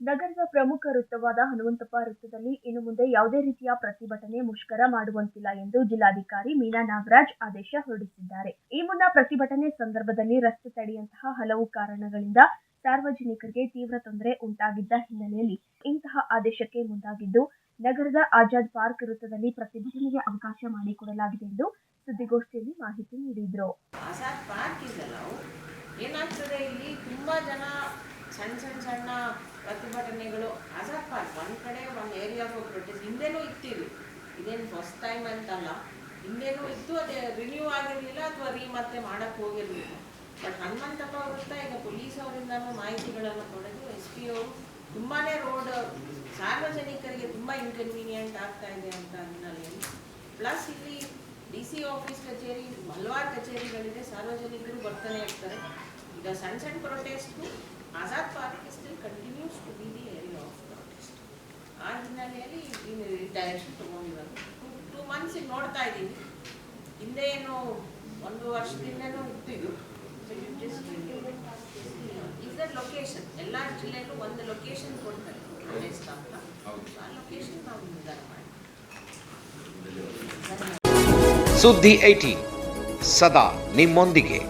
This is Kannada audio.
ನಗರದ ಪ್ರಮುಖ ವೃತ್ತವಾದ ಹನುಮಂತಪ್ಪ ವೃತ್ತದಲ್ಲಿ ಇನ್ನು ಮುಂದೆ ಯಾವುದೇ ರೀತಿಯ ಪ್ರತಿಭಟನೆ ಮುಷ್ಕರ ಮಾಡುವಂತಿಲ್ಲ ಎಂದು ಜಿಲ್ಲಾಧಿಕಾರಿ ಮೀನಾ ನಾಗರಾಜ್ ಆದೇಶ ಹೊರಡಿಸಿದ್ದಾರೆ. ಈ ಮುನ್ನ ಪ್ರತಿಭಟನೆ ಸಂದರ್ಭದಲ್ಲಿ ರಸ್ತೆ ತಡೆಯಂತಹ ಹಲವು ಕಾರಣಗಳಿಂದ ಸಾರ್ವಜನಿಕರಿಗೆ ತೀವ್ರ ತೊಂದರೆ ಉಂಟಾಗಿದ್ದ ಹಿನ್ನೆಲೆಯಲ್ಲಿ ಇಂತಹ ಆದೇಶಕ್ಕೆ ಮುಂದಾಗಿದ್ದು, ನಗರದ ಆಜಾದ್ ಪಾರ್ಕ್ ವೃತ್ತದಲ್ಲಿ ಪ್ರತಿಭಟನೆಗೆ ಅವಕಾಶ ಮಾಡಿಕೊಡಲಾಗಿದೆ ಎಂದು ಸುದ್ದಿಗೋಷ್ಠಿಯಲ್ಲಿ ಮಾಹಿತಿ ನೀಡಿದರು. ಸಣ್ಣ ಸಣ್ಣ ಸಣ್ಣ ಪ್ರತಿಭಟನೆಗಳು. ಅಸಪ್ಪ ಒಂದು ಕಡೆ ಒಂದು ಏರಿಯಾ ಹೋಗಿ ಪ್ರೊಟೆಸ್ಟ್ ಹಿಂದೆನೂ ಇತ್ತಿವಿ ಇದೇನು ಫಸ್ಟ್ ಟೈಮ್ ಅಂತಲ್ಲ. ಹಿಂದೆನೂ ಇತ್ತು ಅದೇ ರಿನ್ಯೂ ಆಗಿರಲಿಲ್ಲ ಅಥವಾ ರೀ ಮತ್ತೆ ಮಾಡೋಕ್ಕೆ ಹೋಗಿರಲಿಲ್ಲ. ಬಟ್ ಹನುಮಂತಪ್ಪ ವೃತ್ತ ಈಗ ಪೊಲೀಸ್ ಅವರಿಂದನೂ ಮಾಹಿತಿಗಳನ್ನು ಪಡೆದು ಎಸ್ ಪಿ ಅವರು ತುಂಬಾ ರೋಡ್ ಸಾರ್ವಜನಿಕರಿಗೆ ತುಂಬ ಇನ್ಕನ್ವೀನಿಯೆಂಟ್ ಆಗ್ತಾ ಇದೆ ಅಂತ ಹಿನ್ನೆಲೆಯಲ್ಲಿ ಪ್ಲಸ್ ಇಲ್ಲಿ ಡಿ ಸಿ ಆಫೀಸ್ ಕಚೇರಿ ಹಲವಾರು ಕಚೇರಿಗಳಿದೆ. ಸಾರ್ವಜನಿಕರು ಬರ್ತಾನೆ ಇರ್ತಾರೆ. ಈಗ ಸಣ್ಣ ಸಣ್ಣ protest Azad Party still continues to be the area of protest ಆ ಹಿನ್ನೆಲೆಯಲ್ಲಿ ಈ ಡೈರೆಕ್ಷನ್ ತೊಗೊಂಡಿರೋದು. ಟೂ ಟೂ ಮಂತ್ಸಿಗೆ ನೋಡ್ತಾ ಇದ್ದೀನಿ. ಹಿಂದೆ ಏನು ಒಂದು ವರ್ಷದಿಂದನೂ ಇತ್ತಿದ್ದು ಇಸ್ ಲೊಕೇಶನ್ ಎಲ್ಲ ಜಿಲ್ಲೆಯಲ್ಲೂ ಒಂದು ಲೊಕೇಶನ್ ಕೊಡ್ತಾರೆ ಪ್ರೊಟೆಸ್ಟ್ ಅಂತ. ಆ ಲೊಕೇಶನ್ ನಾವು ನಿರ್ಧಾರ ಮಾಡಿ. ಸುದ್ದಿ ಐಟಿ ಸದಾ ನಿಮ್ಮೊಂದಿಗೆ.